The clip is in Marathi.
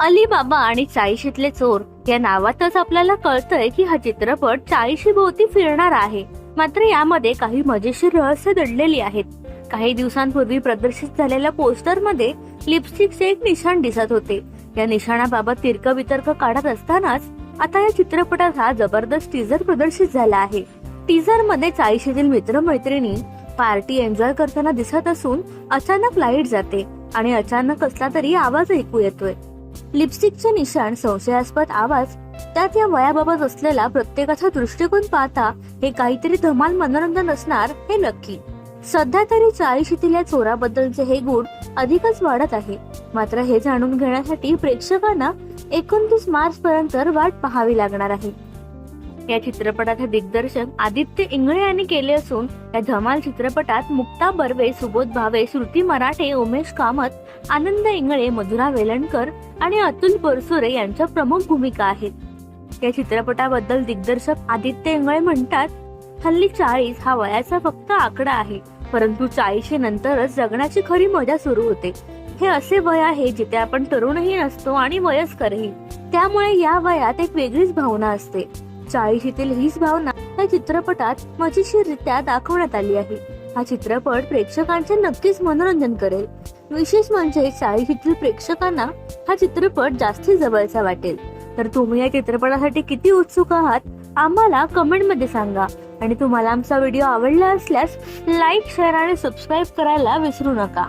अलीबाबा आणि चाळीशीतले चोर या नावातच आपल्याला कळतंय की हा चित्रपट चाळीशी भोवती फिरणार आहे. मात्र यामध्ये काही मजेशीर रहस्य दडलेली आहेत. काही दिवसांपूर्वी प्रदर्शित झालेल्या पोस्टरमध्ये लिपस्टिकचे एक निशाण दिसत होते. या निशाणाबाबत तिर्क वितर्क काढत असतानाच आता या चित्रपटात हा जबरदस्त टीजर प्रदर्शित झाला आहे. टीजरमध्ये चाळीशीतील मित्रमैत्रिणी पार्टी एन्जॉय करताना दिसत असून अचानक लाइट जाते आणि अचानक असला तरी आवाज ऐकू येतोय. लिपस्टिकचे निशाण संशयास्पद आवाज त्यात या वयाबाबत असलेला प्रत्येकाचा दृष्टिकोन पाहता हे काहीतरी धमाल मनोरंजन असणार हे नक्की. सध्या तरी चाळीशीतील या चोराबद्दलचे हे गुण अधिकच वाढत आहे. मात्र हे जाणून घेण्यासाठी प्रेक्षकांना एकोणतीस मार्च पर्यंत वाट पाहावी लागणार आहे. या चित्रपटाचे दिग्दर्शन आदित्य इंगळे यांनी केले असून या धमाल चित्रपटात मुक्ता बर्वे सुबोध भावे श्रुती मराठे उमेश कामत आनंद इंगळे मधुरा वेलणकर आणि अतुल बरसुरे यांच्या प्रमुख भूमिका आहेत. या चित्रपटाबद्दल दिग्दर्शक आदित्य इंगळे म्हणतात हल्ली चाळीस हा वयाचा फक्त आकडा आहे परंतु चाळीशी नंतरच जगण्याची खरी मजा सुरू होते. हे असे वय आहे जिथे आपण तरुणही नसतो आणि वयस्करही. त्यामुळे या वयात एक वेगळीच भावना असते. चाळीशीतील हीच भावना या चित्रपटात मजेशीरित्या दाखवण्यात आली आहे. हा चित्रपट प्रेक्षकांचे नक्कीच मनोरंजन करेल. विशेष म्हणजे चाळीशीतील प्रेक्षकांना हा चित्रपट जास्ती जवळचा वाटेल. तर तुम्ही या चित्रपटासाठी किती उत्सुक आहात आम्हाला कमेंटमध्ये सांगा. आणि तुम्हाला आमचा व्हिडिओ आवडला असल्यास लाईक शेअर आणि सबस्क्राईब करायला विसरू नका.